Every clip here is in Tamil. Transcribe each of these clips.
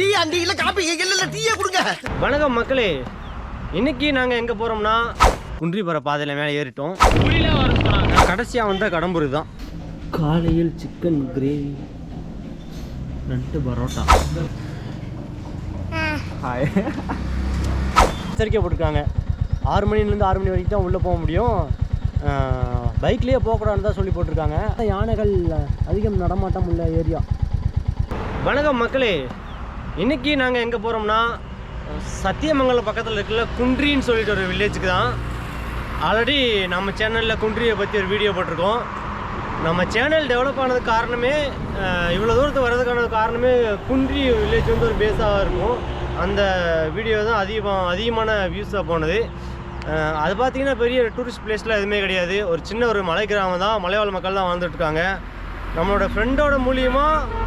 டீ அங்க இல்ல காப்பி இங்க இல்ல டீயே கொடுங்க. வணக்கம் மக்களே. இன்னைக்கு நாங்கள் எங்கே போகிறோம்னா குன்றிபுர பாதையில் மேலே ஏறிட்டோம். கடைசியாக வந்த கடம்பூர் தான் காலையில் சிக்கன் கிரேவி ரெண்டு பரோட்டா. ஹாய் எச்சரிக்கை போட்டிருக்காங்க. ஆறு மணிலேருந்து ஆறு மணி வரைக்கும் தான் உள்ளே போக முடியும். பைக்லேயே போகக்கூடாதுன்னு தான் சொல்லி போட்டிருக்காங்க. யானைகள் அதிகம் நடமாட்டம் உள்ள ஏரியா. வணக்கம் மக்களே. இன்றைக்கி நாங்கள் எங்கே போகிறோம்னா சத்தியமங்கலம் பக்கத்தில் இருக்கிற குன்றின்னு சொல்லிட்டு ஒரு வில்லேஜுக்கு தான். ஆல்ரெடி நம்ம சேனலில் குன்றியை பற்றி ஒரு வீடியோ போட்டிருக்கோம். நம்ம சேனல் டெவலப் ஆனதுக்கு காரணமே இவ்வளோ தூரத்துக்கு வர்றதுக்கான காரணமே குன்றி வில்லேஜ் வந்து ஒரு பேஸாக இருக்கும். அந்த வீடியோ தான் அதிகமாக அதிகமான வியூஸாக போனது. அது பார்த்தீங்கன்னா பெரிய டூரிஸ்ட் பிளேஸ்லாம் எதுவுமே கிடையாது. ஒரு சின்ன ஒரு மலை கிராமம் தான் மலைவாழ் மக்கள் தான் வாழ்ந்துட்டுருக்காங்க நம்மளோட ஃப்ரெண்டோட மூலியமாக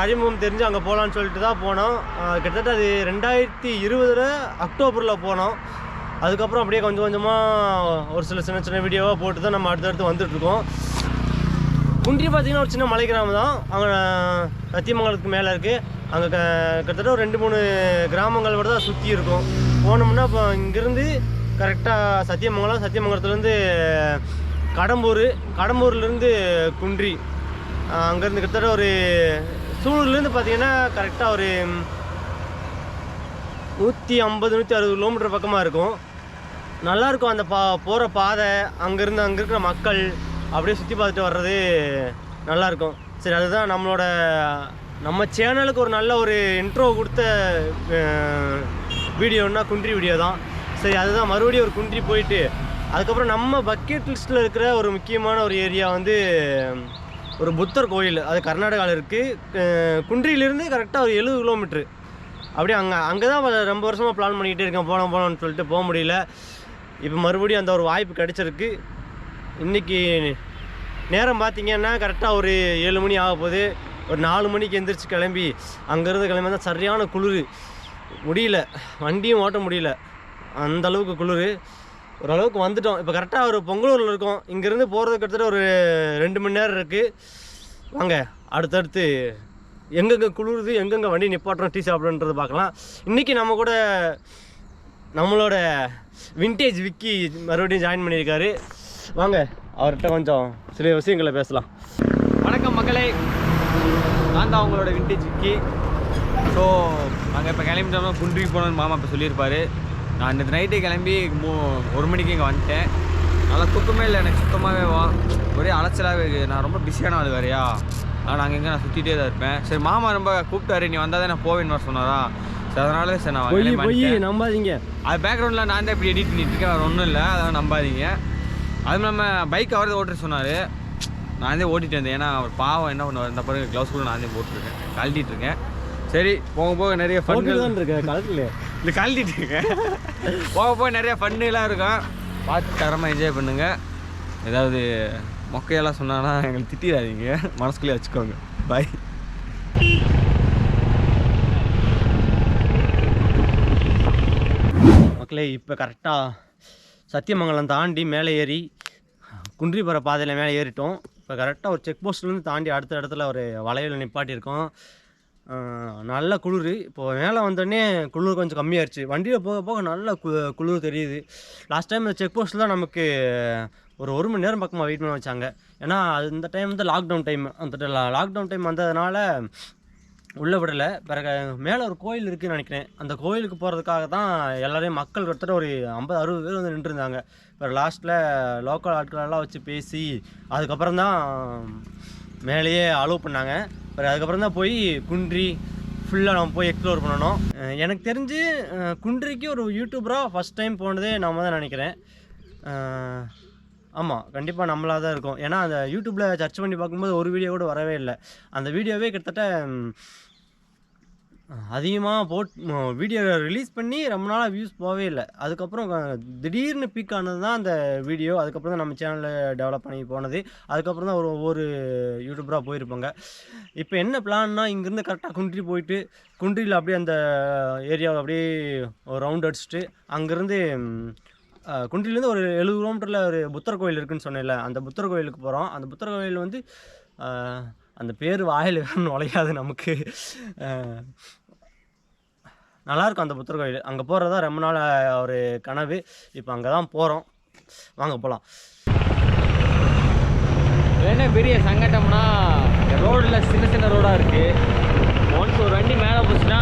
ஒரு அறிமுகம் தெரிஞ்சு அங்கே போகலான்னு சொல்லிட்டு தான் போனோம். கிட்டத்தட்ட அது ரெண்டாயிரத்தி இருபதில் அக்டோபரில் போனோம். அதுக்கப்புறம் அப்படியே கொஞ்சம் கொஞ்சமாக ஒரு சில சின்ன சின்ன வீடியோவாக போட்டு தான் நம்ம அடுத்தடுத்து வந்துட்டுருக்கோம் குன்றி பார்த்தீங்கன்னா ஒரு சின்ன மலை கிராமம் தான். அங்கே சத்தியமங்கலத்துக்கு மேலே இருக்குது அங்கே க கிட்டத்தட்ட ஒரு ரெண்டு மூணு கிராமங்கள் விட தான் சுற்றி இருக்கும். போனோம்னா இப்போ இங்கேருந்து கரெக்டாக சத்தியமங்கலம் சத்தியமங்கலத்துலேருந்து கடம்பூர் கடம்பூர்லேருந்து குன்றி. அங்கேருந்து கிட்டத்தட்ட ஒரு சூலூர்லேருந்து பார்த்தீங்கன்னா கரெக்டாக ஒரு நூற்றி ஐம்பது நூற்றி அறுபது கிலோமீட்டர் பக்கமாக இருக்கும். நல்லாயிருக்கும் அந்த பா போகிற பாதை அங்கேருந்து அங்கே இருக்கிற மக்கள் அப்படியே சுற்றி பார்த்துட்டு வர்றது நல்லாயிருக்கும் சரி அதுதான் நம்மளோட நம்ம சேனலுக்கு ஒரு நல்ல ஒரு இன்ட்ரோ கொடுத்த வீடியோன்னா குன்றி வீடியோ தான். சரி அதுதான் மறுபடியும் ஒரு குன்றி போயிட்டு அதுக்கப்புறம் நம்ம பக்கெட் லிஸ்ட்டில் இருக்கிற ஒரு முக்கியமான ஒரு ஏரியா வந்து ஒரு புத்தர் கோயில் அது கர்நாடகாவில் இருக்குது குன்றியிலிருந்து கரெக்டாக ஒரு எழுபது கிலோமீட்ரு அப்படியே அங்கே அங்கே தான் ரொம்ப வருஷமாக பிளான் பண்ணிக்கிட்டே இருக்கேன். போனோம் போனோம்னு சொல்லிட்டு போக முடியல. இப்போ மறுபடியும் அந்த ஒரு வாய்ப்பு கிடச்சிருக்கு. இன்றைக்கி நேரம் பார்த்தீங்கன்னா கரெக்டாக ஒரு ஏழு மணி ஆக போகுது. ஒரு நாலு மணிக்கு எந்திரிச்சு கிளம்பி அங்கேருந்து கிளம்பி தான் சரியான குளிர். முடியல. வண்டியும் ஓட்ட முடியல. அந்தளவுக்கு குளிர். ஓரளவுக்கு வந்துட்டோம். இப்போ கரெக்டாக ஒரு பொங்கலூரில் இருக்கோம். இங்கேருந்து போகிறதுக்கு கிட்டத்தட்ட ஒரு ரெண்டு மணி நேரம் இருக்குது வாங்க அடுத்தடுத்து எங்கெங்கே குளிருது எங்கெங்கே வண்டி நிப்பாட்டுறோம் டீ சாப்பிட்றன்றது பார்க்கலாம். இன்றைக்கி நம்ம கூட நம்மளோட விண்டேஜ் விக்கி மறுபடியும் ஜாயின் பண்ணியிருக்காரு. வாங்க அவர்கிட்ட கொஞ்சம் சில விஷயங்களை பேசலாம். வணக்கம் மக்களே. நான் தான் அவங்களோட விண்டேஜ் விக்கி. ஸோ நாங்கள் இப்போ கிளம்பிட்டோம்னா குன்றிக்கு போகணும்னு மாமா இப்போ சொல்லியிருப்பாரு. நான் இந்த நைட்டே கிளம்பி மூ ஒரு மணிக்கு இங்கே வந்துட்டேன். நல்லா தூக்கமே இல்லை எனக்கு சுத்தமாகவே வா ஒரே அலைச்சலாகவே இருக்குது நான் ரொம்ப பிஸியான ஆள் வேறையா. ஆனால் அங்கே எங்கே நான் சுற்றிட்டே தான் இருப்பேன். சரி மாமா ரொம்ப கூப்பிட்டாரு. நீ வந்தால் தான் நான் போவேன்னு வர சொன்னாரா? சரி அதனால சரி நான் பொய். நம்பாதீங்க. அது பேக்ரவுண்டில் நான் தான் இப்படி எடிட் பண்ணிட்டு இருக்கேன். வேறு ஒன்றும் இல்லை. அதெல்லாம் நம்பாதீங்க. அதுவும் இல்லாமல் பைக் அவரது ஓட்டுற சொன்னார். நான் தான் ஓட்டிட்டு வந்தேன். ஏன்னா அவர் பாவம் என்ன பண்ணுவார்? இந்த பிறகு க்ளவுஸ் கூட நான் தான் போட்டுருக்கேன். கழட்டிட்டு இருக்கேன். சரி போக போக நிறைய ஃபன்கள் தான் இருக்க இந்த கழட்டிட்டு போக போக நிறைய ஃபன்னுலாம் இருக்கும். பார்த்து தரமாக என்ஜாய் பண்ணுங்க. ஏதாவது மொக்கையெல்லாம் சொன்னான்னா எங்களுக்கு திட்டிடாதீங்க. மனசுக்குள்ளே வச்சுக்கோங்க. பாய் மக்களே இப்போ கரெக்டாக சத்தியமங்கலம் தாண்டி மேலே ஏறி குன்றிபுர பாதையில் மேலே ஏறிட்டோம். இப்போ கரெக்டாக ஒரு செக் போஸ்ட்லேருந்து தாண்டி அடுத்த இடத்துல ஒரு வளையல் நிப்பாட்டியிருக்கோம். நல்ல குளிர். இப்போ மேலே வந்தோடனே குளிர் கொஞ்சம் கம்மியாயிருச்சு. வண்டியில் போக போக நல்ல கு குளிர் தெரியுது. லாஸ்ட் டைம் இந்த செக் போஸ்ட்டில் தான் நமக்கு ஒரு ஒரு மணி நேரம் பக்கமாக வெயிட் பண்ண வச்சாங்க. ஏன்னா அது இந்த டைம் வந்து லாக்டவுன் டைம் அந்த லாக்டவுன் டைம் வந்ததுனால உள்ளே விடலை. பிறகு மேலே ஒரு கோயில் இருக்குதுன்னு நினைக்கிறேன். அந்த கோயிலுக்கு போகிறதுக்காக தான் எல்லோரையும் மக்கள் கிட்டத்தட்ட ஒரு ஐம்பது அறுபது பேர் வந்து நின்றுருந்தாங்க. இப்போ லாஸ்ட்டில் லோக்கல் ஆட்களெல்லாம் வச்சு பேசி அதுக்கப்புறம் தான் மேலேயே அலோவ் பண்ணாங்க. பட் அதுக்கப்புறம் தான் போய் குன்றி ஃபுல்லாக நம்ம போய் எக்ஸ்ப்ளோர் பண்ணணும். எனக்கு தெரிஞ்சு குன்றிக்கு ஒரு யூடியூபராக ஃபஸ்ட் டைம் போனதே நம்ம தான் நினைக்கிறேன். ஆமாம் கண்டிப்பாக நம்மளாக தான் இருக்கும். ஏன்னா அந்த யூடியூப்பில் சர்ச் பண்ணி பார்க்கும்போது ஒரு வீடியோ கூட வரவே இல்லை. அந்த வீடியோவே கிட்டத்தட்ட அதிகமாக போட் வீடியோ ரிலீஸ் பண்ணி ரொம்ப நாளாக வியூஸ் போகவே இல்லை. அதுக்கப்புறம் திடீர்னு பீக் ஆனது தான் அந்த வீடியோ அதுக்கப்புறம் தான் நம்ம சேனலில் டெவலப் பண்ணி போனது. அதுக்கப்புறம் தான் ஒரு ஒவ்வொரு யூடியூபராக போயிருப்பாங்க. இப்போ என்ன பிளான்னா இங்கேருந்து கரெக்டாக குன்றி போயிட்டு குன்றியில் அப்படியே அந்த ஏரியாவை அப்படியே ஒரு ரவுண்ட் அடிச்சுட்டு அங்கேருந்து குன்றிலேருந்து ஒரு எழுபது கிலோமீட்டரில் ஒரு புத்தர் கோயில் இருக்குதுன்னு சொன்னேன்ல அந்த புத்தர் கோயிலுக்கு போகிறோம் அந்த புத்தர் கோயில் வந்து அந்த பேர் வாயில் வேற நுழையாது நமக்கு. நல்லாயிருக்கும் அந்த புத்தர் கோயில். அங்கே போகிறது தான் ரொம்ப நாள் ஒரு கனவு. இப்போ அங்கே தான் போகிறோம் வாங்க போகலாம் என்ன பெரிய சங்கட்டம்னா ரோடில் சின்ன சின்ன ரோடாக இருக்குது ஒன்ஸ் ஒரு வண்டி மேலே போச்சுன்னா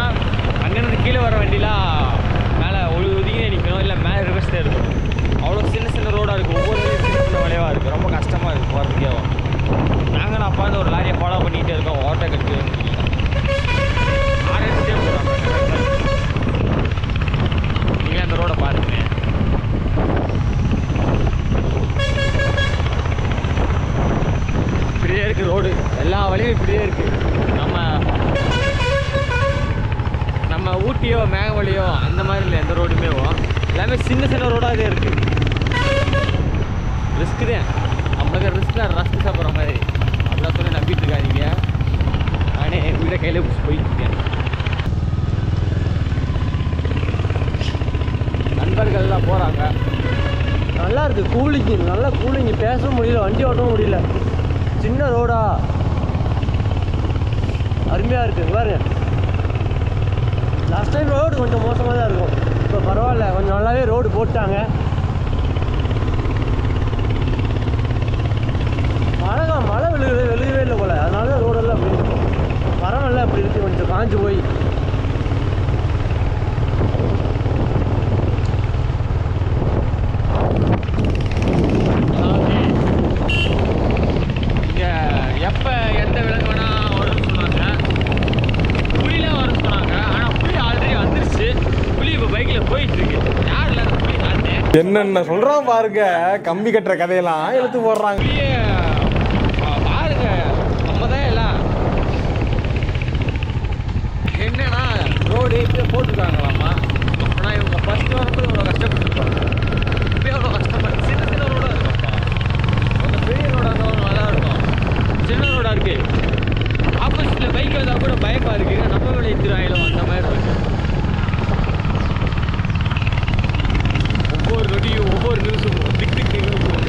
அங்கேருந்து கீழே வர வண்டிலாம் மேலே ஒளி ஒதுங்கி நிற்கணும் இல்லை மேலே ரிவர்ஸில் இருக்கும் அவ்வளோ சின்ன சின்ன ரோடாக இருக்குது ஒவ்வொரு வழியும் சின்ன சின்ன வளைவாக இருக்குது ரொம்ப கஷ்டமாக இருக்குது போகிறதுக்கே நாங்கள் நான் பார்த்து ஒரு லாரியை ஃபாலோ பண்ணிகிட்டே இருக்கோம் ஓட்டை கட்டு ஆரம்பிச்சே போகிறாங்க நீங்கள் அந்த ரோடை பாருங்க இப்படியே இருக்கு ரோடு எல்லா வழியும் இப்படியே இருக்கு நம்ம நம்ம ஊட்டியோ மேகமலையோ அந்த மாதிரி இல்லை எந்த ரோடுமே எல்லாமே சின்ன சின்ன ரோடாகவே இருக்கு ரிஸ்க்கு தான் நம்மளுக்கு ரிஸ்க் தான் ரஸ்க் சாப்பிட்ற மாதிரி அப்படிலாம் சொல்லி நம்பிட்டு இருக்காதீங்க நானே வீடை கையில் பிடிச்சி போயிட்டு இருக்கேன் நண்பர்கள்லாம் போகிறாங்க நல்லா இருக்கு கூலிங்கு நல்லா கூலிங்கு பேச முடியல வண்டி ஓட்டவும் முடியல. சின்ன ரோடா. அருமையாக இருக்குது பாருங்க. லாஸ்ட் டைம் ரோடு கொஞ்சம் மோசமாக தான் இருக்கும். இப்போ பரவாயில்ல. கொஞ்சம் நல்லாவே ரோடு போட்டாங்க. மழை மழை விழுகுது விழுகவே இல்லை போல. அதனால தான் ரோடெல்லாம் அப்படி மரம் எல்லாம் அப்படி இருக்குது கொஞ்சம் காஞ்சு போய் இங்கே எப்போ எந்த விலங்கு வேணா வரும்னு சொன்னாங்க புலிலாம் வரும்னு சொன்னாங்க ஆனால் புலி ஆல்ரெடி வந்துருச்சு பைக்கில் போயிட்டு இருக்கு யார் இல்லாத என்னென்ன சொல்றான் பாருங்க. கம்பி கட்டுற கதையெல்லாம் இழுத்து போடுறாங்க புலியே பா- பாருங்க நம்ம தான் எல்லாம் என்னன்னா ரோடு இப்படியே போட்டுருக்காங்களாமா ஆனால் இவங்க ஃபஸ்ட்டு வரும்போது இவ்வளோ கஷ்டப்பட்டுருப்பாங்க இப்போ எவ்வளோ கஷ்டப்பட்டு சின்ன சின்ன ரோடாக இருக்கும்ப்பா கொஞ்சம் பெரிய ரோடாக இருந்தாலும் நல்லா இருக்கும் சின்ன ரோடாக இருக்கு ஆப்போசிட்டில் பைக் வந்தால் கூட பயமாக இருக்கு நம்ம மேலே எத்திராயிலும் அந்த மாதிரி இருக்கு ஒவ்வொரு நொடியும் ஒவ்வொரு நிமிஷமும் திக் திக் நிமிஷம்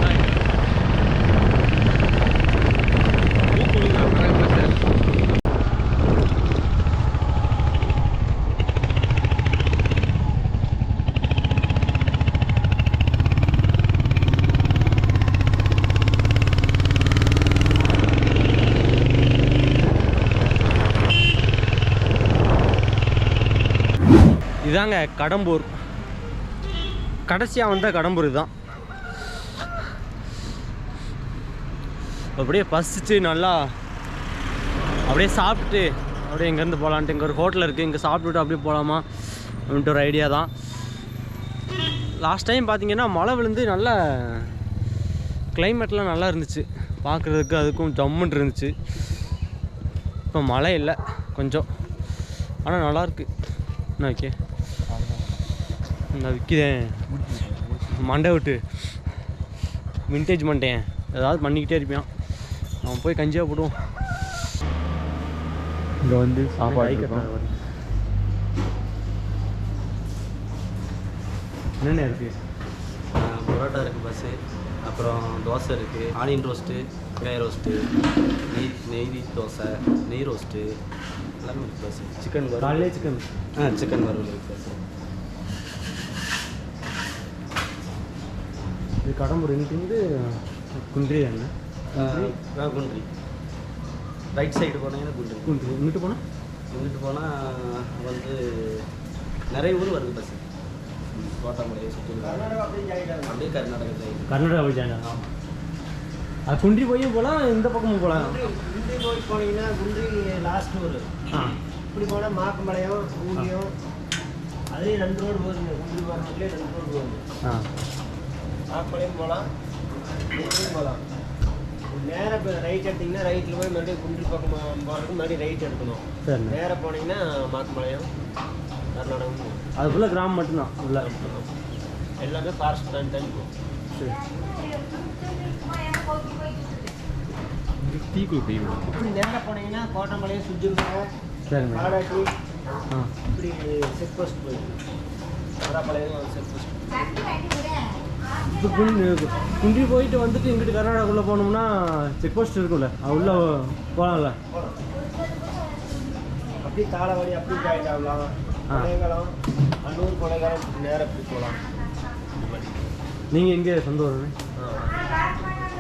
இதாங்க கடம்பூர். கடைசியாக வந்த கடம்பூர் தான் அப்படியே பசிச்சு நல்லா அப்படியே சாப்பிட்டு அப்படியே இங்கேருந்து போகலான்ட்டு இங்கே ஒரு ஹோட்டல் இருக்குது இங்கே சாப்பிட்டுட்டு அப்படியே போகலாமா அப்படின்ட்டு ஒரு ஐடியா தான். லாஸ்ட் டைம் பார்த்தீங்கன்னா மழை விழுந்து நல்ல கிளைமேட்லாம் நல்லா இருந்துச்சு. பார்க்குறதுக்கு அதுக்கும் ஜம்முன்னு இருந்துச்சு. இப்போ மழை இல்லை கொஞ்சம். ஆனால் நல்லாயிருக்கு என்ன ஓகே நான் விற்கிறேன் மண்டை விட்டு. விண்டேஜ் மண்டேன் ஏதாவது பண்ணிக்கிட்டே இருப்பான் அவன் போய் கஞ்சியாக போடுவோம். இங்க வந்து சாப்பாடு. என்னென்ன இருக்குது பரோட்டா இருக்குது பஸ்ஸு அப்புறம் தோசை இருக்குது ஆனியன் ரோஸ்ட்டு வெங்காய ரோஸ்ட்டு நெய் நெய் தோசை நெய் ரோஸ்ட்டு எல்லாமே இருக்குது பஸ்ஸு சிக்கன் வறுவல். சிக்கன் ஆ சிக்கன் வறுவல் இருக்குது பஸ்ஸு இது கடம்பூர் இங்கிட்டு குந்திரி தானே ஆ, குன்றி? ரைட் சைடு போனீங்கன்னா குன்றி. குந்திரி இங்கிட்டு போனால் இங்கிட்டு போனால் வந்து நிறைய ஊர் வருது பஸ்ஸு கோட்டாமலை சுற்றி அப்படியே கர்நாடகா சைடு கர்நாடகா ஜாயின் அது குன்றி போய் போகலாம் இந்த பக்கமும் போகலாம். குன்றி போய் போனீங்கன்னா குன்றி லாஸ்ட் ஊர். இப்படி போனால் மாக்கம்பாளையம் ஊதியம் அதே ரெண்டு ரோடு போகுதுங்க. குன்றி ரெண்டு ரோடு போகுது. ஆ. மாக்கம்பாளையம் போகலாம் குன்றியும் போகலாம் நேராக இப்போ ரைட் எடுத்தீங்கன்னா ரைட்டில் போய் மறுபடியும் குன்றி பக்கம் போகிறதுக்கு மறுபடியும் ரைட் எடுக்கணும். சரிண்ணே நேராக போனீங்கன்னா மாக்கம்பாளையம் கர்நாடகம். அது ஃபுல்லாக கிராமம் மட்டும்தான் உள்ள எல்லாமே ஃபாரஸ்ட் தான் போகும் சரி. இப்படி நேராக போனீங்கன்னா கோட்டம்பாளையம் சுஜிமரம் சரிண்ணே பாடாட்டி ஆ. இப்படி செக் போஸ்ட் போயிருக்கு செக் போஸ்ட் இப்போ குண்டி குண்டி போயிட்டு வந்துட்டு இங்கிட்டு கர்நாடகாக்குள்ளே போனோம்னா செக் போஸ்ட் இருக்கும்ல. அது உள்ள போகலாம்ல அப்படியே தாளவாடி அப்படி ஜாயின் ஆகலாம். கொலைகாலம் அன்னூர் கொலைகாலம் நேரம் இப்படி போகலாம். நீங்கள் எங்கே? சொந்த ஊருன்னு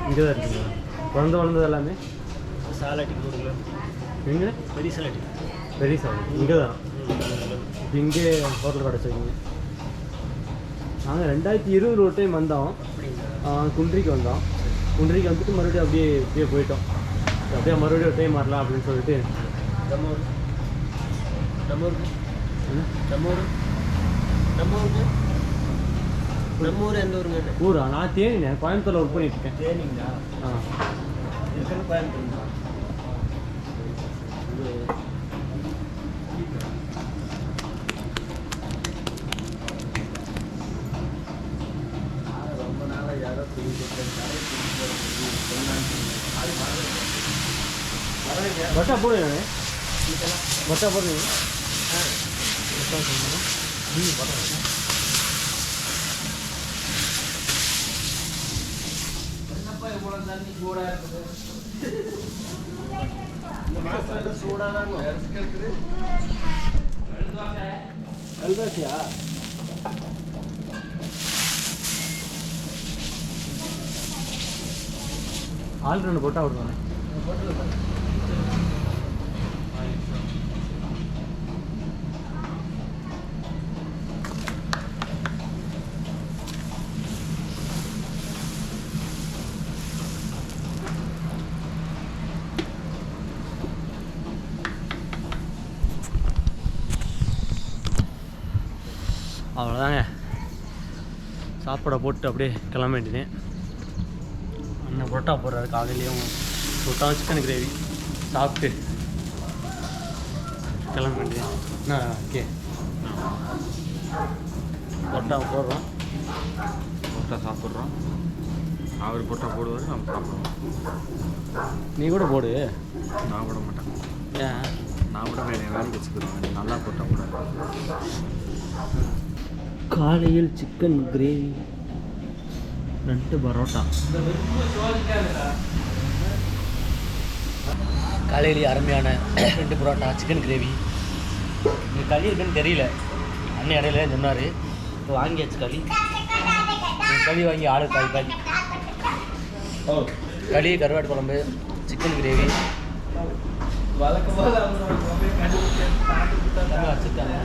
இங்கே தான் இருக்கீங்க பிறந்து வளர்ந்தது எல்லாமே? சாலாட்டி நூறு கிலோமீட்டர் எங்கே? பெரிய சாலாட்டி. பெரிய சார் இங்கே தான் இங்கே ஹோட்டல் கிடச்சிருக்கீங்க நாங்கள் ரெண்டாயிரத்தி இருபது ஒரு டைம் வந்தோம். குன்றிக்கு வந்தோம். குன்றிக்கு வந்துட்டு மறுபடியும் அப்படியே இப்படியே போயிட்டோம். அப்படியே மறுபடியும் ஒரு டைம் வரலாம் அப்படின்னு சொல்லிட்டு. நம்ம ஊர்? நம்ம நம்ம ஊர் நம்ம ஊருக்கு நம்ம ஊர் எந்த ஊருங்க ஊரா நான் தேனினேன் கோயம்புத்தூரில் ஒர்க் பண்ணிட்டு இருக்கேன். தேனிங்களா? ஆ. இருக்கிறது நாளாக யாரோ பட்டா போடுங்க நானே பட்டா போடுங்க ஆள் ரெண்டு போட்டா விடுவாங்க அவ்வளோதாங்க சாப்பாடை போட்டு அப்படியே கிளம்ப வேண்டியது புரோட்டா போடுறாரு காலையிலையும். Parotta chicken gravy. சாப்பிட்டு கிளம்ப வேண்டியது. என்ன ஓகே. புரோட்டா போடுறோம். போட்டா சாப்பிட்றோம். அவர் போட்டா போடுவார் நம்ம சாப்பிடுவோம். நீ கூட போடு. நான் போட மாட்டேன். ஏன்? நான் கூட வேலையை வேலைக்கு வச்சுக்கிறோம் நல்லா போட்டா கூட காலையில் சிக்கன் கிரேவி. ரெண்டு பரோட்டா. காலையிலேயே அருமையான ரெண்டு பரோட்டா சிக்கன் கிரேவி இது களி இருக்குன்னு தெரியல. அண்ணன் இடையில சொன்னார். இப்போ வாங்கியாச்சு களி. களி வாங்கி ஆளு காய் களி களி கருவாட்டு குழம்பு சிக்கன் கிரேவி வச்சுட்டாங்க வச்சுருக்காங்க.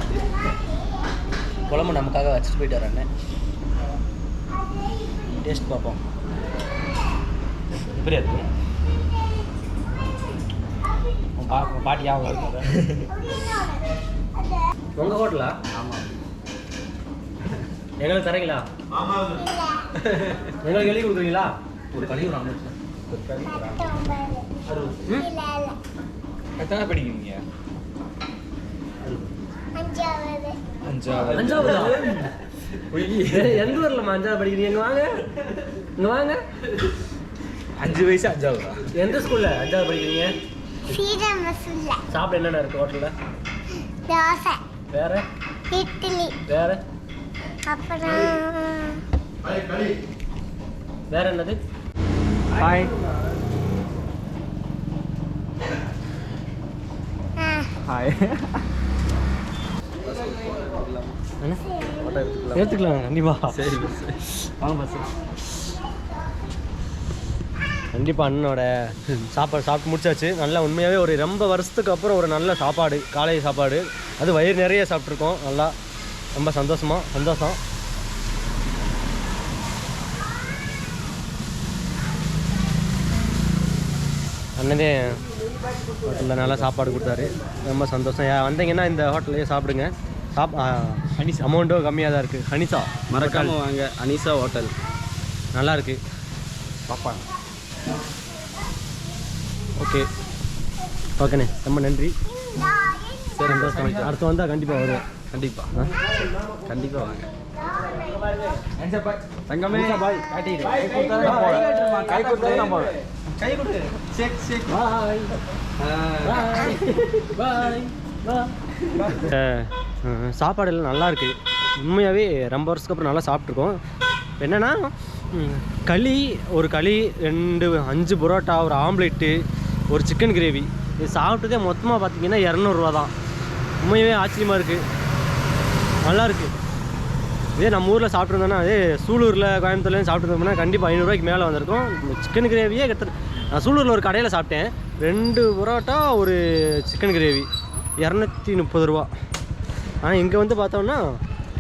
குழம்பு நமக்காக வச்சுட்டு போயிட்டார் அண்ணன். டேஸ்ட் பார்ப்போம். எப்படியா இருக்கு பா பாட்டி இருக்கு? உங்கள் ஹோட்டலா? ஆமாம் எங்களுக்கு தரீங்களா? எங்களுக்கு எழுதி கொடுக்குறீங்களா? ஒரு கழி ஒரு ஆம்லெட் எத்தனை படிக்கிறீங்க? அஞ்சாவது. அஞ்சாவது? எந்த ஊர்லம்மா அஞ்சாவது படிக்கிறீங்க? இங்கே வாங்க. இங்கே வாங்க. அஞ்சு வயசு அஞ்சாவதா? எந்த ஸ்கூலில் அஞ்சாவது படிக்கிறீங்க? சாப்பிட என்னென்ன இருக்குது ஹோட்டலில்? தோசை. வேற? இட்லி. வேற? அப்புறம் வேற என்னது? ஹாய் ஹாய் எடுத்துக்கலாம். கண்டிப்பாக சரி வாங்க பஸ். கண்டிப்பாக அண்ணனோட சாப்பாடு சாப்பிட்டு முடிச்சாச்சு. நல்லா உண்மையாகவே ஒரு ரொம்ப வருஷத்துக்கு அப்புறம் ஒரு நல்ல சாப்பாடு காலை சாப்பாடு. அது வயிறு நிறைய சாப்பிட்ருக்கோம் நல்லா. ரொம்ப சந்தோஷமா சந்தோஷம். அண்ணனே ஹோட்டலில் நல்லா சாப்பாடு கொடுத்தாரு. ரொம்ப சந்தோஷம். வந்தீங்கன்னா இந்த ஹோட்டல்லையே சாப்பிடுங்க. சாப் ஹனிசா அமௌண்ட்டும் கம்மியாக தான் இருக்குது ஹனிசா மறக்காம வாங்க. அனிசா ஹோட்டல் நல்லா இருக்கு. பார்ப்பாங்க ஓகே. ஓகேண்ணே. ரொம்ப நன்றி. சரி சந்தோஷம். அடுத்து வந்தால் கண்டிப்பாக வருவேன் கண்டிப்பா. ஆ? கண்டிப்பா வாங்க. தங்கமே பாய் கை கொடுத்தா நான் போவேன். கை கொடுத்தா நான் போவேன் கை கொடு ஷேக் ஷேக் பாய் பாய் பாய் சாப்பாடு எல்லாம் நல்லாயிருக்கு உண்மையாகவே ரொம்ப வருஷத்துக்கு அப்புறம் நல்லா சாப்பிட்ருக்கோம் என்னென்னா களி ஒரு களி ரெண்டு அஞ்சு புரோட்டா ஒரு ஆம்லெட்டு ஒரு சிக்கன் கிரேவி. இது சாப்பிட்டதே மொத்தமாக பார்த்தீங்கன்னா இரநூறுவா தான். உண்மையாகவே ஆச்சரியமாக இருக்குது நல்லாயிருக்கு இதே நம்ம ஊரில் சாப்பிட்ருந்தோன்னா அதே சூலூரில் கோயம்புத்தூர்லேயும் சாப்பிட்ருந்தோம்னா கண்டிப்பாக ஐநூறுரூவாய்க்கு மேலே வந்திருக்கும். சிக்கன் கிரேவியே கிட்ட நான் சூலூரில் ஒரு கடையில் சாப்பிட்டேன். ரெண்டு பரோட்டா ஒரு சிக்கன் கிரேவி. இரநூத்தி முப்பது ரூபா. ஆனால் இங்கே வந்து பார்த்தோம்னா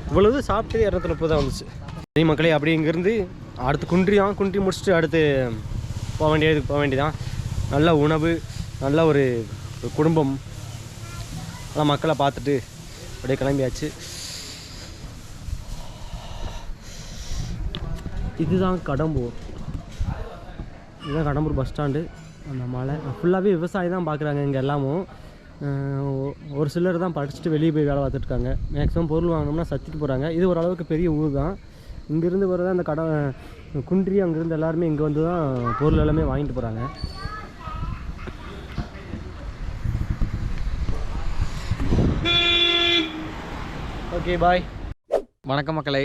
இவ்வளவு சாப்பிட்டு இரநூத்தி முப்பது தான் வந்துச்சு. சரி மக்களே அப்படி இங்கேருந்து அடுத்து குன்றி தான் குன்றி முடிச்சுட்டு அடுத்து போக வேண்டியதுக்கு போக வேண்டியதான் நல்ல உணவு நல்ல ஒரு குடும்பம். நல்லா மக்களை பார்த்துட்டு அப்படியே கிளம்பியாச்சு. இதுதான் கடம்பூர். இதுதான் கடம்பூர் பஸ் ஸ்டாண்டு. அந்த மலை. ஃபுல்லாகவே விவசாயி தான் பார்க்குறாங்க இங்கே எல்லாமும். ஒரு சிலர் தான் படிச்சுட்டு வெளியே போய் வேலை பார்த்துட்ருக்காங்க. மேக்ஸிமம் பொருள் வாங்கினோம்னா சத்திட்டு போகிறாங்க இது ஓரளவுக்கு பெரிய ஊர் தான். இங்கேருந்து வரதான் அந்த கடை குன்றி அங்கேருந்து எல்லாருமே இங்கே வந்து தான் பொருள் எல்லாமே வாங்கிட்டு போகிறாங்க ஓகே பாய் வணக்கம் மக்களை.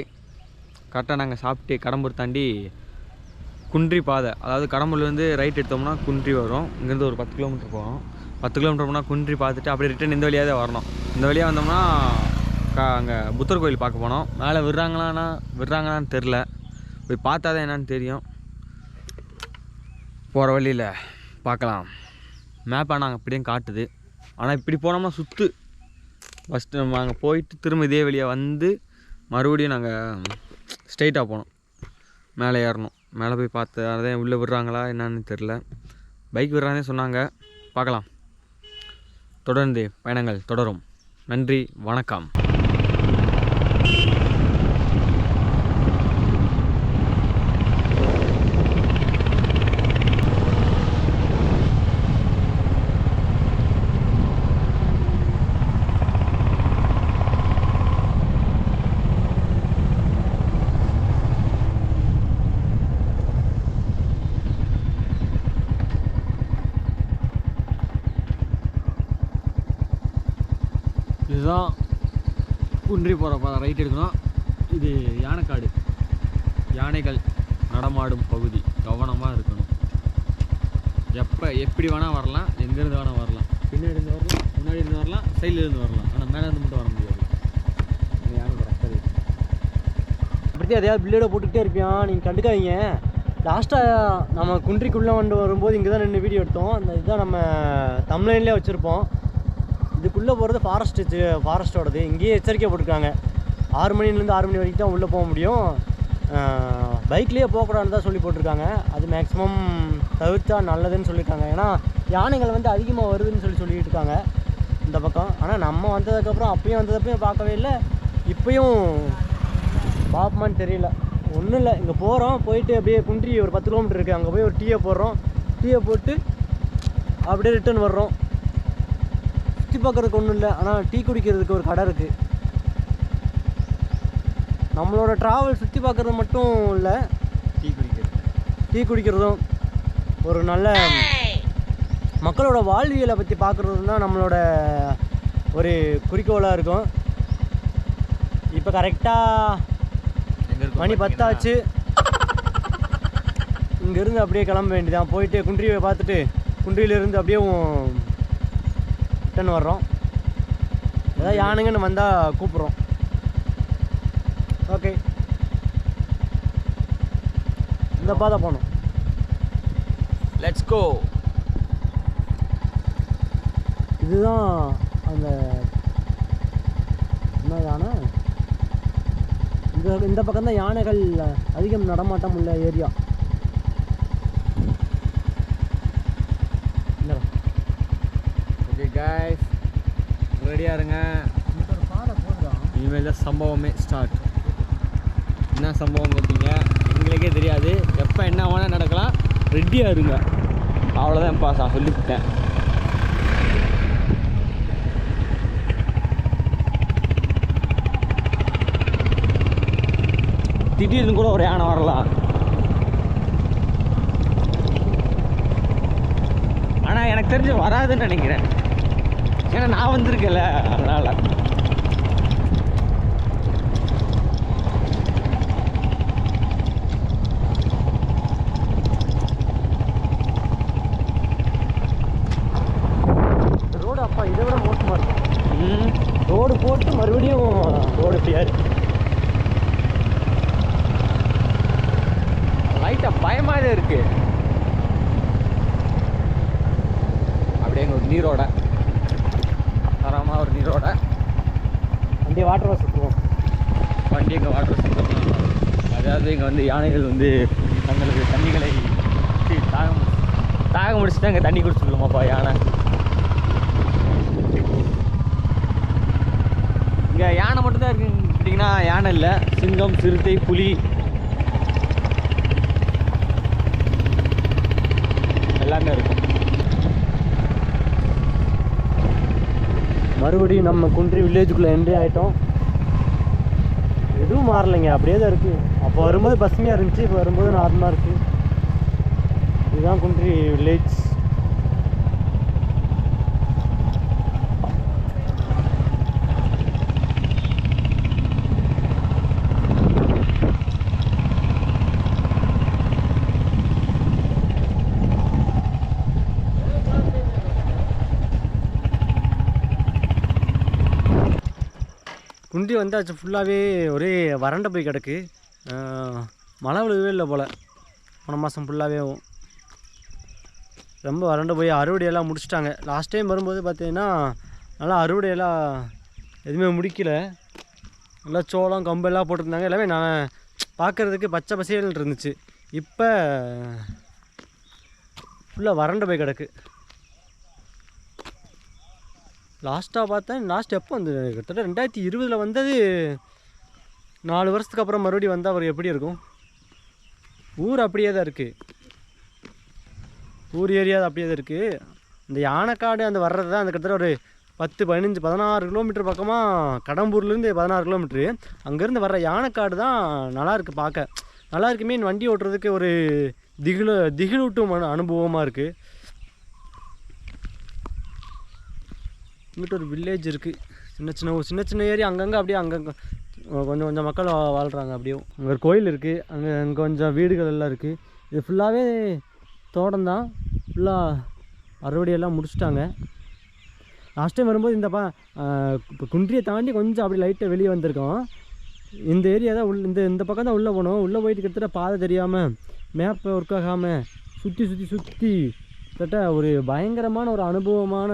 கரெக்டாக நாங்கள் சாப்பிட்டு கடம்பூர் தாண்டி குன்றி பாதை அதாவது கடம்பூர்லேருந்து ரைட் எடுத்தோம்னா குன்றி வரும். இங்கேருந்து ஒரு பத்து கிலோமீட்டர் போகிறோம் பத்து கிலோமீட்டர் போனால் குன்றி பார்த்துட்டு அப்படியே ரிட்டன் இந்த வழியாக தான் வரணும். இந்த வழியாக வந்தோம்னா கா அங்கே புத்தர் கோயில் பார்க்க போனோம். மேலே விடுறாங்களான்னா விடுறாங்களான்னு தெரில போய் பார்த்தா தான் என்னன்னு தெரியும். போகிற வழியில் பார்க்கலாம். மேப் ஆனால் அப்படியே காட்டுது. ஆனால் இப்படி போனோம்னா சுற்று ஃபஸ்ட்டு நம்ம அங்கே போயிட்டு திரும்ப இதே வழியாக வந்து மறுபடியும் நாங்கள் ஸ்ட்ரைட்டாக போனோம். மேலே ஏறணும். மேலே போய் பார்த்து அதே உள்ளே விடுறாங்களா என்னன்னு தெரில பைக் விடுறாங்கன்னு சொன்னாங்க. பார்க்கலாம். தொடர்ந்து பயணங்கள் தொடரும். நன்றி வணக்கம். இதுதான் குன்றி போகிற பாதை ரைட் எடுக்கணும். இது யானைக்காடு. யானைகள் நடமாடும் பகுதி. கவனமாக இருக்கணும். எப்போ எப்படி வேணால் வரலாம். எங்கேருந்து வேணால் வரலாம். பின்னாடி இருந்து வரலாம். முன்னாடி இருந்து வரலாம். சைடில் இருந்து வரலாம். ஆனால் மேலே இருந்து மட்டும் வர முடியாது. இந்த யானை அப்படி எதையாவது பில்லேட போட்டுக்கிட்டே இருப்பியான் நீங்கள் கண்டுக்காதீங்க. லாஸ்ட்டாக நம்ம குன்றிக்குள்ளே வந்து வரும்போது இங்கே தான் நின்று வீடியோ எடுத்தோம். அந்த இதுதான் நம்ம தமிழ்லேயே வச்சுருப்போம். உள்ளே போகிறது ஃபாரஸ்ட்டு ஃபாரஸ்ட்டோடது இங்கேயே எச்சரிக்கை போட்டிருக்காங்க. ஆறு மணிலேருந்து ஆறு மணி வரைக்கும் தான் உள்ளே போக முடியும். பைக்லேயே போகக்கூடாதுன்னு தான் சொல்லி போட்டிருக்காங்க. அது மேக்ஸிமம் தவிர்த்தா நல்லதுன்னு சொல்லியிருக்காங்க. ஏன்னா யானைகள் வந்து அதிகமாக வருதுன்னு சொல்லி சொல்லிட்டு இருக்காங்க இந்த பக்கம். ஆனால் நம்ம வந்ததுக்கப்புறம் அப்பயும் வந்ததப்பையும் பார்க்கவே இல்லை. இப்போயும் பார்ப்போமான்னு தெரியல. ஒன்றும் இல்லை. இங்கே போகிறோம் போயிட்டு அப்படியே குன்றி ஒரு பத்து கிலோமீட்டர் இருக்குது அங்கே போய் ஒரு டீயை போடுறோம். டீயை போட்டு அப்படியே ரிட்டர்ன் வர்றோம். சுற்றி பார்க்குறதுக்கு ஒன்றும் இல்லை. ஆனால் டீ குடிக்கிறதுக்கு ஒரு கடை இருக்குது நம்மளோட ட்ராவல் சுற்றி பார்க்குறது மட்டும் இல்லை டீ குடிக்கிறது. டீ குடிக்கிறதும் ஒரு நல்ல மக்களோட வாழ்வியலை பற்றி பார்க்குறதும் தான் நம்மளோட ஒரு குறிக்கோளாக இருக்கும். இப்போ கரெக்டாக மணி பத்தாச்சு. இங்கேருந்து அப்படியே கிளம்ப வேண்டியதான் போயிட்டு குன்றியை பார்த்துட்டு குன்றியிலேருந்து அப்படியே ரிட்டன் வர்றோம். ஏதாவது யானைங்கன்னு வந்தால் கூப்பிட்றோம். ஓகே இந்த பாதை போகணும். லெட்ஸ் கோ இதுதான் அந்த என்ன யானை இந்த இந்த பக்கம் தான் யானைகள் அதிகம் நடமாட்டம் உள்ள ஏரியா. கைஸ் ரெடியாக இருங்க இனிமேல் தான் சம்பவமே ஸ்டார்ட் என்ன சம்பவம் பார்த்தீங்க எங்களுக்கே தெரியாது. எப்போ என்ன வேணால் நடக்கலாம். ரெடியாக இருங்க அவ்வளோதான் பாஸ் நான் சொல்லிவிட்டேன். திடீர்னு கூட ஒரு யானை வரலாம். ஆனால் எனக்கு தெரிஞ்சு வராதுன்னு நினைக்கிறேன். ஏன்னா நான் வந்திருக்கல அதனால். ரோடு இதை விட மோசமாக இருக்கும். ரோடு போட்டு மறுபடியும் ரோடு பியாரு லைட்டாக பயமாக இருக்குது அப்படியே ஒரு நீரோட. தரமாக ஒரு நீரோட அப்படியே வாட்டர் வாஷ் சுற்றுவோம் வண்டி இங்கே வாட்டர் சுத்தம் அதாவது இங்கே வந்து யானைகள் வந்து தங்களுக்கு தண்ணிகளை தாகம் தாகம் முடிச்சுட்டு அங்கே தண்ணி குடிச்சுக்கலாமாப்பா யானை. இங்கே யானை மட்டும்தான் இருக்குன்னு யானை இல்லை. சிங்கம் சிறுத்தை புலி. எல்லாமே இருக்கும். மறுபடியும் நம்ம குன்றி வில்லேஜுக்குள்ளே என்ட்ரி ஆகிட்டோம் எதுவும் மாறலைங்க அப்படியே தான் இருக்குது அப்போ வரும்போது பசுமையாக இருந்துச்சு இப்போ வரும்போது நார்மலாக இருக்குது இதுதான் குன்றி வில்லேஜ் குன்றி வந்தாச்சு ஃபுல்லாகவே ஒரே வறண்ட போய் கிடக்கு. மழை விழுகவே இல்லை போல். போன மாதம் ஃபுல்லாகவே ரொம்ப வறண்டு போய் அறுவடையெல்லாம் முடிச்சிட்டாங்க. லாஸ்ட் டைம் வரும்போது பார்த்தீங்கன்னா நல்லா அறுவடையெல்லாம் எதுவுமே முடிக்கல. நல்லா சோளம் கம்பெல்லாம் போட்டிருந்தாங்க. எல்லாமே நான் பார்க்குறதுக்கு பச்சை பசேல்னு இருந்துச்சு. இப்போ ஃபுல்லாக வறண்டு போய் கிடக்கு. லாஸ்ட்டாக பார்த்தேன் லாஸ்ட் எப்போ வந்து கிட்டத்தட்ட ரெண்டாயிரத்தி இருபதில் வந்தது. நாலு வருஷத்துக்கு அப்புறம் மறுபடியும் வந்தால் அவர் எப்படி இருக்கும்? ஊர் அப்படியே தான் இருக்குது ஊர் ஏரியா அப்படியே தான் இருக்குது இந்த யானைக்காடு அந்த வர்றது தான் அந்த கிட்டத்தட்ட ஒரு பத்து பதினஞ்சு பதினாறு கிலோமீட்டர் பக்கமாக கடம்பூர்லேருந்து பதினாறு கிலோமீட்ரு அங்கேருந்து வர்ற யானைக்காடு தான் நல்லா இருக்குது பார்க்க. நல்லா இருக்கு மீன் வண்டி ஓட்டுறதுக்கு ஒரு திகிலு திகிலூட்டும் அனு அனுபவமாக இருக்குது இங்கிட்ட ஒரு வில்லேஜ் இருக்குது சின்ன சின்ன சின்ன சின்ன ஏரியா அங்கங்கே அப்படியே அங்கங்கே கொஞ்சம் கொஞ்சம் மக்கள் வாழ்கிறாங்க அப்படியே. அங்கே ஒரு கோயில் இருக்குது அங்கே அங்கே கொஞ்சம் வீடுகள் எல்லாம் இருக்குது இது ஃபுல்லாகவே தோட்டம் தான். ஃபுல்லாக அறுவடையெல்லாம் முடிச்சிட்டாங்க. லாஸ்ட் டைம் வரும்போது இந்த பா இப்போ குன்றியை தாண்டி கொஞ்சம் அப்படி லைட்டாக வெளியே வந்திருக்கோம். இந்த ஏரியா தான் உள்ள இந்த இந்த பக்கம் தான் உள்ளே போனோம். உள்ளே போயிட்டு கிட்டத்தட்ட பாதை தெரியாமல் மேப்பை ஒர்க் ஆகாமல் சுற்றி சுற்றி சுற்றி கிட்டத்தட்ட ஒரு பயங்கரமான ஒரு அனுபவமான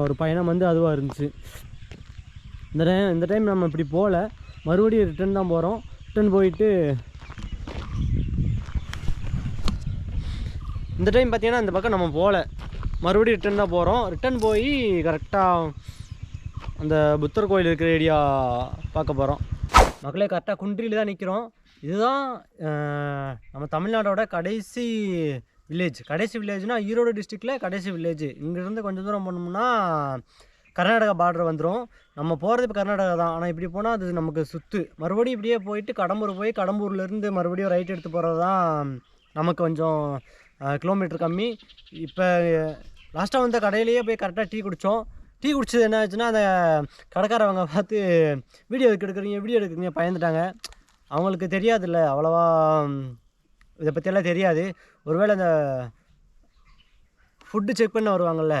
ஒரு பயணம் வந்து அதுவாக இருந்துச்சு. இந்த டைம் இந்த டைம் நம்ம இப்படி போகல மறுபடியும் ரிட்டர்ன் தான் போகிறோம் ரிட்டன் போயிட்டு இந்த டைம் பார்த்தீங்கன்னா இந்த பக்கம் நம்ம போகல மறுபடியும் ரிட்டர்ன் தான் போகிறோம் ரிட்டர்ன் போய் கரெக்டாக அந்த புத்தர் கோயில் இருக்கிற ஏரியா பார்க்க போகிறோம் மக்களே கரெக்டாக குன்றியில் தான் நிற்கிறோம் இதுதான் நம்ம தமிழ்நாடோட கடைசி வில்லேஜ் கடைசி வில்லேஜ்னால் ஈரோடு டிஸ்ட்ரிக்டில் கடைசி வில்லேஜ் இங்கேருந்து கொஞ்சம் தூரம் போனோம்னா கர்நாடகா பார்டர் வந்துடும் நம்ம போகிறது இப்போ கர்நாடகா தான். ஆனால் இப்படி போனால் அது நமக்கு சுற்று மறுபடியும் இப்படியே போயிட்டு கடம்பூர் போய் கடம்பூர்லேருந்து மறுபடியும் ரைட் எடுத்து போகிறது தான் நமக்கு கொஞ்சம் கிலோமீட்டர் கம்மி. இப்போ லாஸ்ட்டாக வந்த கடையிலேயே போய் கரெக்டாக டீ குடித்தோம் டீ குடிச்சது என்ன ஆச்சுன்னா அந்த கடைக்காரவங்க பார்த்து வீடியோ எடுக்கிறீங்க வீடியோ எடுக்கிறீங்க பயந்துட்டாங்க. அவங்களுக்கு தெரியாதுல்ல அவ்வளோவா இதை பற்றியெல்லாம் தெரியாது. ஒருவேளை அந்த ஃபுட்டு செக் பண்ண வருவாங்கல்ல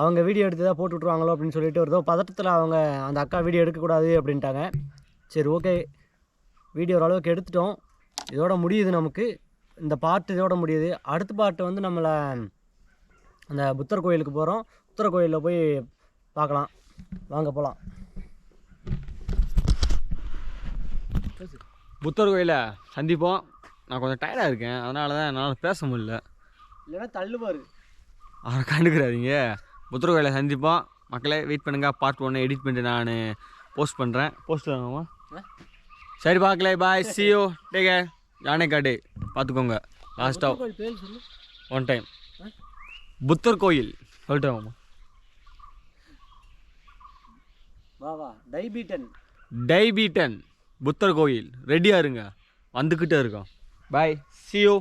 அவங்க வீடியோ எடுத்து தான் போட்டு விட்ருவாங்களோ அப்படின்னு சொல்லிட்டு ஒரு பதட்டத்தில் அவங்க அந்த அக்கா வீடியோ எடுக்கக்கூடாது அப்படின்ட்டாங்க. சரி ஓகே வீடியோ ஓரளவுக்கு எடுத்துட்டோம். இதோட முடியுது நமக்கு. இந்த பாட்டு இதோட முடியுது. அடுத்த பாட்டு வந்து நம்மளை அந்த புத்தர் கோயிலுக்கு போகிறோம் புத்தர் கோயிலில் போய் பார்க்கலாம். வாங்க போகலாம் புத்தர் கோயிலை சந்திப்போம். நான் கொஞ்சம் டயர்டாக இருக்கேன். அதனால தான் என்னால் பேச முடியல. இல்லைன்னா தள்ளுவார். அவரை கண்டுக்கிறாதீங்க. புத்தர் கோயிலை சந்திப்போம். மக்களே வெயிட் பண்ணுங்கள் பார்ட் ஒன்று எடிட் பண்ணிட்டு நான் போஸ்ட் பண்ணுறேன் போஸ்ட் வாங்கம்மா சரி பார்க்கல. பாய் சியோ டேக யானைக்காடு. பார்த்துக்கோங்க. லாஸ்ட்டாக ஒன் டைம் புத்தர் கோயில் சொல்லிட்டு வாங்கம்மா வா வா. டைபீட்டன். டைபீட்டன். புத்தர் கோயில் ரெடியாக இருங்க. வந்துக்கிட்டே இருக்கோம். பாய் சியோ